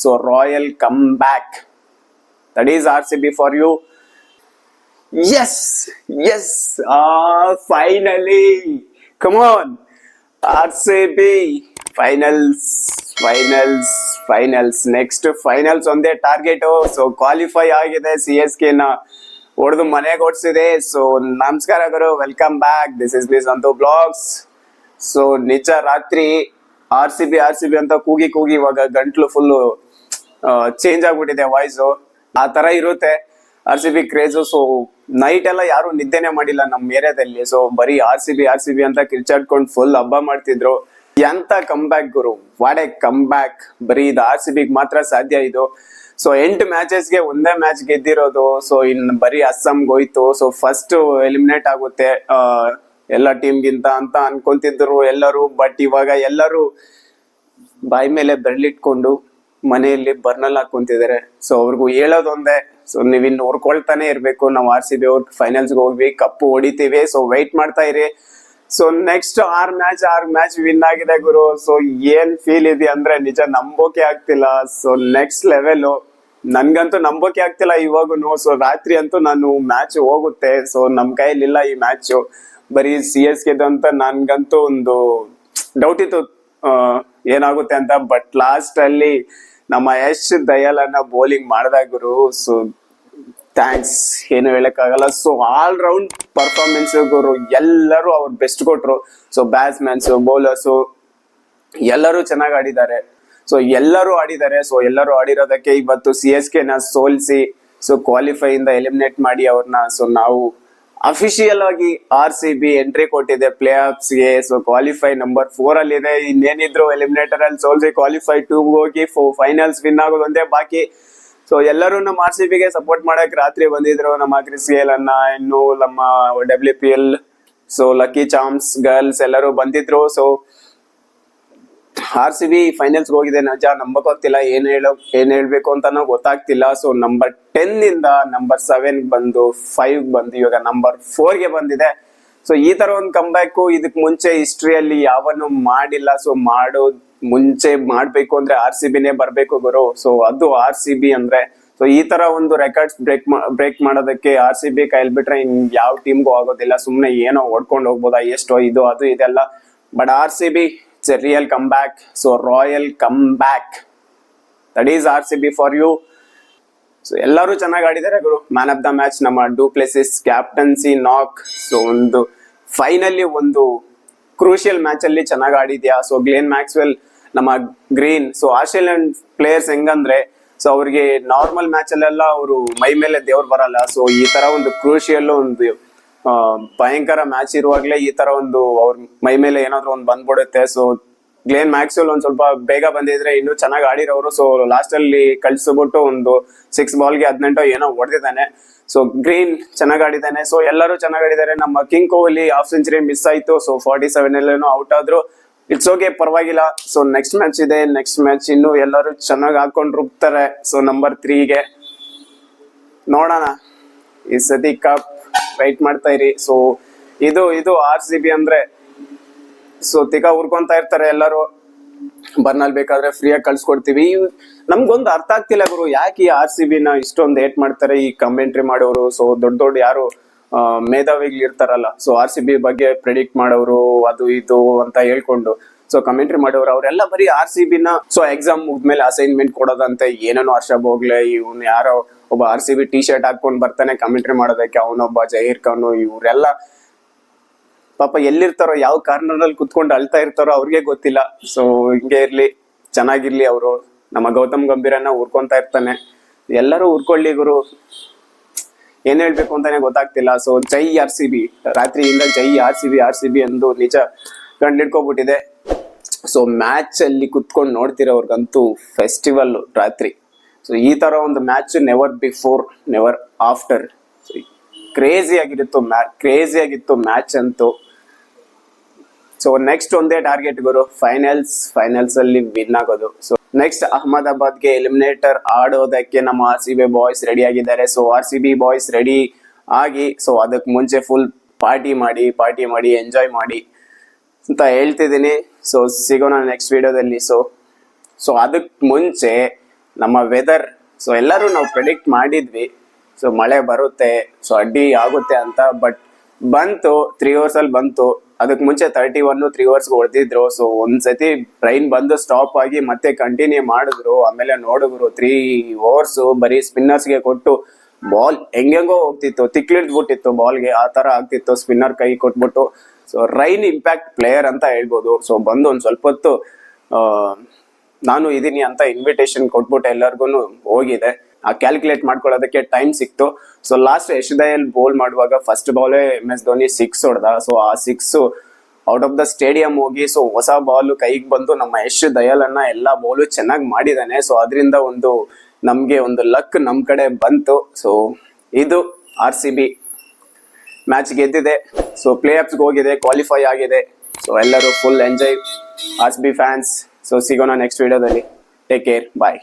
So Royal comeback. That is RCB for you. Yes, yes. Ah, finally. Come on. RCB finals, finals, finals. Next finals ಒಂದೇ target so qualify ಆಗಿದೆ C S K ನ ಹೊಡೆದು ಮನೆಗೆ ಓಡಿಸಿದೆ so ನಮಸ್ಕಾರ ಗುರು welcome back this is miss Santhu blogs so ನಿಜ ರಾತ್ರಿ R C B R C B ಅಂತ ಕೂಗಿ ಕೂಗಿ ಇವಾಗ ಗಂಟ್ಲು ಫುಲ್ಲು ಚೇಂಜ್ ಆಗ್ಬಿಟ್ಟಿದೆ ವಾಯ್ಸು ಆ ತರ ಇರುತ್ತೆ. R C B craze so night ಎಲ್ಲ ಯಾರು ನಿದ್ದೆನೆ ಮಾಡಿಲ್ಲ ನಮ್ಮ ಏರಿಯಾದಲ್ಲಿ. ಸೊ ಬರೀ R C B R C B ಅಂತ ಕಿರ್ಚಾಡ್ಕೊಂಡು ಫುಲ್ ಹಬ್ಬ ಮಾಡ್ತಿದ್ರು. ಎಂತ ಕಮ್ ಬ್ಯಾಕ್ ಗುರು? ವಾಡೆ ಕಮ್ ಬ್ಯಾಕ್ ಬರೀ ಇದು ಆರ್ ಸಿ ಬಿಗ್ ಮಾತ್ರ ಸಾಧ್ಯ ಇದು. ಸೊ ಎಂಟು ಮ್ಯಾಚಸ್ಗೆ ಒಂದೇ ಮ್ಯಾಚ್ ಗೆದ್ದಿರೋದು. ಸೊ ಇನ್ ಬರೀ ಅಸ್ಸಾಂಗೆ ಹೋಯ್ತು. ಸೊ ಫಸ್ಟ್ ಎಲಿಮಿನೇಟ್ ಆಗುತ್ತೆ. ಎಲ್ಲ ಟೀಮ್ಗಿಂತ ಅಂತ ಅನ್ಕೊಂತಿದ್ರು ಎಲ್ಲರೂ. ಬಟ್ ಇವಾಗ ಎಲ್ಲರೂ ಬಾಯಿ ಮೇಲೆ ಬೆರಳಿಟ್ಕೊಂಡು ಮನೆಯಲ್ಲಿ ಬರ್ನಲ್ ಹಾಕೊಂತಿದ್ದಾರೆ ಸೊ ಅವ್ರಿಗೂ ಹೇಳೋದೊಂದೇ ಸೊ ನೀವು ಇನ್ನು ಹೊರ್ಕೊಳ್ತಾನೆ ಇರ್ಬೇಕು. ನಾವು ಆರ್ ಸಿ ಬಿ ಅವ್ರ ಫೈನಲ್ಸ್ಗೆ ಹೋಗ್ವಿ ಕಪ್ಪು ಹೊಡಿತೀವಿ ಸೊ ವೆಯ್ಟ್ ಮಾಡ್ತಾ ಇರಿ. So next our match our match win ಆಗಿದೆ ಗುರು. ಸೊ ಏನ್ ಫೀಲ್ ಇದೆ ಅಂದ್ರೆ, ನಿಜ ನಂಬೋಕೆ ಆಗ್ತಿಲ್ಲ. ಸೊ ನೆಕ್ಸ್ಟ್ ಲೆವೆಲ್ ನನ್ಗಂತೂ ನಂಬೋಕೆ ಆಗ್ತಿಲ್ಲ ಇವಾಗೂ ಸೊ ರಾತ್ರಿ ಅಂತೂ ನಾನು ಮ್ಯಾಚ್ ಹೋಗುತ್ತೆ. ಸೊ ನಮ್ ಕೈಲಿಲ್ಲ ಈ ಮ್ಯಾಚ್ ಬರೀ ಸಿ ಎಸ್ಗೆ ಅಂತ ನನ್ಗಂತೂ ಒಂದು ಡೌಟ್ ಇತ್ತು. ಏನಾಗುತ್ತೆ ಅಂತ. ಬಟ್ ಲಾಸ್ಟ್ ಅಲ್ಲಿ ನಮ್ಮ ಯಶ್ ದಯಾಲನ್ನ ಬೌಲಿಂಗ್ ಮಾಡಿದಾಗ ಗುರು ಸೊ ಥ್ಯಾಂಕ್ಸ್ ಏನು ಹೇಳಕ್ಕಾಗಲ್ಲ. ಸೊ ಆಲ್ ರೌಂಡ್ ಪರ್ಫಾರ್ಮೆನ್ಸ್ ಗುರು, ಎಲ್ಲರೂ ಅವ್ರು ಬೆಸ್ಟ್ ಕೊಟ್ರು. ಸೊ ಬ್ಯಾಟ್ಸ್ಮನ್ಸ್ ಬೌಲರ್ಸು ಎಲ್ಲರೂ ಚೆನ್ನಾಗಿ ಆಡಿದ್ದಾರೆ. ಸೊ ಎಲ್ಲರೂ ಆಡಿದ್ದಾರೆ. ಸೊ ಎಲ್ಲರೂ ಆಡಿರೋದಕ್ಕೆ ಇವತ್ತು ಸಿ ಎಸ್ ಕೆನ ಸೋಲಿಸಿ ಸೊ ಕ್ವಾಲಿಫೈ ಇಂದ ಎಲಿಮಿನೇಟ್ ಮಾಡಿ ಅವ್ರನ್ನ ಸೊ ನಾವು ಅಫಿಷಿಯಲ್ ಆಗಿ ಆರ್ ಸಿ ಬಿ ಎಂಟ್ರಿ ಕೊಟ್ಟಿದೆ. ಪ್ಲೇ ಆಫ್ಸ್ಗೆ ಸೊ ಕ್ವಾಲಿಫೈ ನಂಬರ್ ಫೋರ್ ಅಲ್ಲಿ ಇದೆ ಇನ್ನೇನಿದ್ರು ಎಲಿಮಿನೇಟರ್ ಅಲ್ಲಿ ಸೋಲ್ಸಿ ಕ್ವಾಲಿಫೈ ಟೂ ಹೋಗಿ ಫೈನಲ್ಸ್ ವಿನ್ ಆಗೋದು ಒಂದೇ ಬಾಕಿ. ಸೊ ಎಲ್ಲರೂ ನಮ್ಮ ಆರ್ ಸಿ ಬಿಗೆ ಸಪೋರ್ಟ್ ಮಾಡಕ್ ರಾತ್ರಿ ಬಂದಿದ್ರು. ನಮ್ಮ ಕ್ರಿಸ್ ಗೇಲ್ ಅನ್ನ ಇನ್ನು ನಮ್ಮ W P L so lucky charms girls ಎಲ್ಲರೂ ಬಂದಿದ್ರು. So R C B finals ಹೋಗಿದೆ ನಜ ನಂಬಕ್ ಏನು ಹೇಳೋ ಏನ್ ಹೇಳ್ಬೇಕು ಅಂತಾನೂ ಗೊತ್ತಾಗ್ತಿಲ್ಲ. ಸೊ ನಂಬರ್ ಟೆನ್ ಇಂದ ನಂಬರ್ ಸೆವೆನ್ ಬಂದು ಫೈವ್ ಬಂದು, ಇವಾಗ ನಂಬರ್ ಫೋರ್ಗೆ ಬಂದಿದೆ. ಸೊ ಈ ತರ ಒಂದು ಕಂಬ್ಯಾಕು ಇದಕ್ ಮುಂಚೆ ಹಿಸ್ಟ್ರಿಯಲ್ಲಿ ಯಾವನು ಮಾಡಿಲ್ಲ. ಸೊ ಮಾಡೋ ಮುಂಚೆ ಮಾಡ್ಬೇಕು ಅಂದ್ರೆ ಆರ್ ಸಿ ಬಿನೇ ಬರ್ಬೇಕು ಗುರು. ಸೊ ಅದು ಆರ್ ಸಿ ಬಿ ಅಂದ್ರೆ ಸೊ ಈ ತರ ಒಂದು ರೆಕಾರ್ಡ್ಸ್ ಬ್ರೇಕ್ ಬ್ರೇಕ್ ಮಾಡೋದಕ್ಕೆ ಆರ್ ಸಿ ಬಿ ಕೈಲ್ ಬಿಟ್ರೆ ಇನ್ ಯಾವ ಟೀಮ್ಗೂ ಆಗೋದಿಲ್ಲ. ಸುಮ್ಮನೆ ಏನೋ ಓಡ್ಕೊಂಡು ಹೋಗ್ಬೋದಾ, ಎಷ್ಟೋ ಇದು, ಅದು, ಇದೆಲ್ಲ. But R C B it's a real come back so royal come back that is R C ಎಲ್ಲರೂ ಚೆನ್ನಾಗಿ ಆಡಿದ್ದಾರೆ ಗುರು. ಮ್ಯಾನ್ ಆಫ್ ದ ಮ್ಯಾಚ್ ನಮ್ಮ du Plessis captaincy knock so ಒಂದು ಫೈನಲಿ ಒಂದು ಕ್ರೂಷಿಯಲ್ ಮ್ಯಾಚ್ ಅಲ್ಲಿ ಚೆನ್ನಾಗಿ ಆಡಿದ್ಯಾ? ಸೊ ಗ್ಲೇನ್ ಮ್ಯಾಕ್ಸ್ವೆಲ್ ನಮ್ಮ ಗ್ರೀನ್ ಸೊ ಆಸ್ಟ್ರೇಲಿಯನ್ ಪ್ಲೇಯರ್ಸ್ ಹೆಂಗಂದ್ರೆ ಸೊ ಅವ್ರಿಗೆ ನಾರ್ಮಲ್ ಮ್ಯಾಚ್ ಅಲ್ಲೆಲ್ಲ ಅವರು ಮೈ ಮೇಲೆ ದೇವ್ರು ಬರಲ್ಲ. ಸೊ ಈ ತರ ಒಂದು ಕ್ರೂಷಿಯಲ್ ಒಂದು ಭಯಂಕರ ಮ್ಯಾಚ್ ಇರುವಾಗಲೇ ಈ ತರ ಒಂದು ಅವ್ರ ಮೈ ಮೇಲೆ ಏನಾದ್ರು ಒಂದು ಬಂದ್ಬಿಡುತ್ತೆ. ಸೊ ಗ್ಲೇನ್ ಮ್ಯಾಕ್ಸ್ವೆಲ್ ಒಂದ್ ಸ್ವಲ್ಪ ಬೇಗ ಬಂದಿದ್ರೆ ಇನ್ನೂ ಚೆನ್ನಾಗಿ ಆಡಿರೋರು. ಸೊ ಲಾಸ್ಟ್ ಅಲ್ಲಿ ಕಳ್ಸಿಬಿಟ್ಟು ಒಂದು ಸಿಕ್ಸ್ ಬಾಲ್ಗೆ ಹದಿನೆಂಟು ಏನೋ ಹೊಡೆದಿದ್ದಾನೆ. ಸೊ ಗ್ರೀನ್ ಚೆನ್ನಾಗಿ ಆಡಿದ್ದಾನೆ. ಸೊ ಎಲ್ಲರೂ ಚೆನ್ನಾಗಿ ಆಡಿದ್ದಾರೆ. ನಮ್ಮ king Kohli half century miss ಆಯ್ತು. ಸೊ ಫಾರ್ಟಿ ಸೆವೆನ್ ಅಲ್ಲೇನೋ ಔಟ್ ಆದ್ರು. ಇಟ್ಸ್ ಓಕೆ ಪರವಾಗಿಲ್ಲ. ಸೊ ನೆಕ್ಸ್ಟ್ ಮ್ಯಾಚ್ ಇದೆ. ನೆಕ್ಸ್ಟ್ ಮ್ಯಾಚ್ ಇನ್ನು ಎಲ್ಲರೂ ಚೆನ್ನಾಗಿ ಹಾಕೊಂಡು ರುಬ್ತಾರೆ. ಸೊ ನಂಬರ್ ತ್ರೀಗೆ ನೋಡೋಣ. ಈ ಸತಿ ಕಪ್ ವೈಟ್ ಮಾಡ್ತಾ ಇರಿ. ಸೊ ಇದು ಇದು ಆರ್ ಸಿ ಬಿ ಅಂದ್ರೆ ಸೊ ತಿಗ ಉರ್ಕೊಂತ ಇರ್ತಾರೆ ಎಲ್ಲರೂ. ಬರ್ನಲ್ಲಿ ಬೇಕಾದ್ರೆ ಫ್ರೀಯಾಗಿ ಕಳ್ಸ್ಕೊಡ್ತೀವಿ. ನಮ್ಗೊಂದು ಅರ್ಥ ಆಗ್ತಿಲ್ಲ ಗುರು, ಯಾಕೆ ಈ ಆರ್ ಸಿ ಬಿನ ಇಷ್ಟೊಂದು ಏಟ್ ಮಾಡ್ತಾರೆ ಈ ಕಮೆಂಟ್ರಿ ಮಾಡೋರು? ಸೊ ದೊಡ್ಡ ದೊಡ್ಡ ಯಾರು ಮೇಧಾವಿಗಳು ಇರ್ತಾರಲ್ಲ ಸೊ ಆರ್ ಸಿ ಬಿ ಬಗ್ಗೆ ಪ್ರೆಡಿಕ್ಟ್ ಮಾಡೋರು, ಅದು ಇದು ಅಂತ ಹೇಳ್ಕೊಂಡು. ಸೊ ಕಮೆಂಟ್ರಿ ಮಾಡೋರು, ಅವರೆಲ್ಲ ಬರೀ ಆರ್ ಸಿ ಬಿನ ಸೊ ಎಕ್ಸಾಮ್ ಮುಗ್ದ್ಮೇಲೆ ಅಸೈನ್ಮೆಂಟ್ ಕೊಡೋದಂತೆ, ಏನೇನು ಹರ್ಷ ಹೋಗ್ಲೆ ಇವ್ನು ಯಾರೋ ಒಬ್ಬ R C B T shirt ಹಾಕೊಂಡು ಬರ್ತಾನೆ ಕಮೆಂಟ್ರಿ ಮಾಡೋದಕ್ಕೆ, ಅವನೊಬ್ಬ ಜಹೀರ್ ಖಾನ್ ಇವರೆಲ್ಲ ಪಾಪ ಎಲ್ಲಿರ್ತಾರೋ, ಯಾವ ಕಾರ್ನರ್ನಲ್ಲಿ ಕುತ್ಕೊಂಡು ಅಳ್ತಾ ಇರ್ತಾರೋ ಅವ್ರಿಗೆ ಗೊತ್ತಿಲ್ಲ. ಸೊ ಹಿಂಗೆ ಇರ್ಲಿ, ಚೆನ್ನಾಗಿರ್ಲಿ ಅವರು. ನಮ್ಮ ಗೌತಮ್ ಗಂಭೀರನ್ನ ಹುರ್ಕೊಂತ ಇರ್ತಾನೆ. ಎಲ್ಲರೂ ಉರ್ಕೊಳ್ಳಿ ಗುರು. ಏನ್ ಹೇಳ್ಬೇಕು ಅಂತಾನೆ ಗೊತ್ತಾಗ್ತಿಲ್ಲ. ಸೊ ಜೈ ಆರ್ ಸಿ ಬಿ ರಾತ್ರಿಯಿಂದ ಜೈ R C B R C B ಎಂದು ನಿಜ ಕಂಡಿಡ್ಕೊಬಿಟ್ಟಿದೆ ಸೊ ಮ್ಯಾಚ್ ಅಲ್ಲಿ ಕುತ್ಕೊಂಡು ನೋಡ್ತಿರೋರ್ಗಂತೂ ಫೆಸ್ಟಿವಲ್ ರಾತ್ರಿ. ಸೊ ಈ ತರ ಒಂದು match never before never after crazy ಆಗಿತ್ತು ಮ್ಯಾ ಕ್ರೇಜಿ ಆಗಿತ್ತು ಮ್ಯಾಚ್ ಅಂತೂ. ಸೊ ನೆಕ್ಸ್ಟ್ ಒಂದೇ ಟಾರ್ಗೆಟ್ ಗುರು ಫೈನಲ್ಸ್ ಫೈನಲ್ಸ್ ಅಲ್ಲಿ ವಿನ್ ಆಗೋದು. ಸೊ ನೆಕ್ಸ್ಟ್ ಅಹಮದಾಬಾದ್ಗೆ ಎಲಿಮಿನೇಟರ್ ಆಡೋದಕ್ಕೆ ನಮ್ಮ R C B boys ready ಆಗಿದ್ದಾರೆ. So R C B boys ready ಆಗಿ ಸೊ ಅದಕ್ಕೆ ಮುಂಚೆ ಫುಲ್ ಪಾರ್ಟಿ ಮಾಡಿ ಪಾರ್ಟಿ ಮಾಡಿ ಎಂಜಾಯ್ ಮಾಡಿ. ಅಂತ ಹೇಳ್ತಿದ್ದೀನಿ. ಸೊ ಸಿಗೋಣ ನೆಕ್ಸ್ಟ್ ವಿಡಿಯೋದಲ್ಲಿ ಸೊ ಸೊ ಅದಕ್ಕೆ ಮುಂಚೆ ನಮ್ಮ ವೆದರ್ ಸೊ ಎಲ್ಲರೂ ನಾವು ಪ್ರೆಡಿಕ್ಟ್ ಮಾಡಿದ್ವಿ. ಸೊ ಮಳೆ ಬರುತ್ತೆ ಸೊ ಅಡ್ಡಿ ಆಗುತ್ತೆ ಅಂತ. ಬಟ್ ಬಂತು ತ್ರೀ ಅವರ್ಸಲ್ಲಿ ಬಂತು. ಅದಕ್ಕೆ ಮುಂಚೆ ತರ್ಟಿ ಒನ್ ತ್ರೀ ಅವರ್ಸ್ಗೆ ಹೊಡೆದಿದ್ರು. ಸೊ ಒಂದ್ಸತಿ ಟ್ರೈನ್ ಬಂದು ಸ್ಟಾಪ್ ಆಗಿ ಮತ್ತೆ ಕಂಟಿನ್ಯೂ ಮಾಡಿದ್ರು. ಆಮೇಲೆ ನೋಡಿದ್ರು ತ್ರೀ ಓವರ್ಸ್ ಬರೀ ಸ್ಪಿನ್ನರ್ಸ್ಗೆ ಕೊಟ್ಟು ಬಾಲ್ ಹೆಂಗೆಂಗೋ ಹೋಗ್ತಿತ್ತು, ತಿಕ್ಲಿಡ್ಬಿಟ್ಟಿತ್ತು ಬಾಲ್ಗೆ ಆ ತರ ಆಗ್ತಿತ್ತು. ಸ್ಪಿನ್ನರ್ ಕೈ ಕೊಟ್ಬಿಟ್ಟು ಸೊ ರೈನ್ ಇಂಪ್ಯಾಕ್ಟ್ ಪ್ಲೇಯರ್ ಅಂತ ಹೇಳ್ಬೋದು. ಸೊ ಬಂದು ಒಂದು ಸ್ವಲ್ಪ ಹೊತ್ತು ನಾನು ಇದೀನಿ ಅಂತ ಇನ್ವಿಟೇಷನ್ ಕೊಟ್ಬಿಟ್ಟು ಎಲ್ಲರಿಗೂ ಹೋಗಿದೆ. ಆ ಕ್ಯಾಲ್ಕುಲೇಟ್ ಮಾಡ್ಕೊಳ್ಳೋದಕ್ಕೆ ಟೈಮ್ ಸಿಕ್ತು. ಸೊ ಲಾಸ್ಟ್ ಯಶದಲ್ಲಿ ಬೌಲ್ ಮಾಡುವಾಗ ಫಸ್ಟ್ ಬಾಲೇ ಎಂ ಎಸ್ ಧೋನಿ ಸಿಕ್ಸ್ ಹೊಡೆದ. ಸೊ ಆ six out of the stadium ಹೋಗಿ ಸೊ ಹೊಸ ಬಾಲ್ ಕೈಗೆ ಬಂದು ನಮ್ಮ ಯಶ್ ದಯಲನ್ನ ಎಲ್ಲ ಬೌಲು ಚೆನ್ನಾಗಿ ಮಾಡಿದಾನೆ. ಸೊ ಅದರಿಂದ ಒಂದು ನಮಗೆ ಒಂದು ಲಕ್ ನಮ್ಮ ಕಡೆ ಬಂತು. ಸೊ ಇದು ಆರ್ ಸಿ ಬಿ ಮ್ಯಾಚ್ ಗೆದ್ದಿದೆ. ಸೊ ಪ್ಲೇ ಹೋಗಿದೆ ಕ್ವಾಲಿಫೈ ಆಗಿದೆ. ಸೊ ಎಲ್ಲರೂ ಫುಲ್ ಎಂಜಾಯ್ ಆಸ್ ಬಿ ಫ್ಯಾನ್ಸ್ ಸೊ ಸಿಗೋಣ ನೆಕ್ಸ್ಟ್ ವಿಡಿಯೋದಲ್ಲಿ ಟೇಕ್ ಕೇರ್ ಬಾಯ್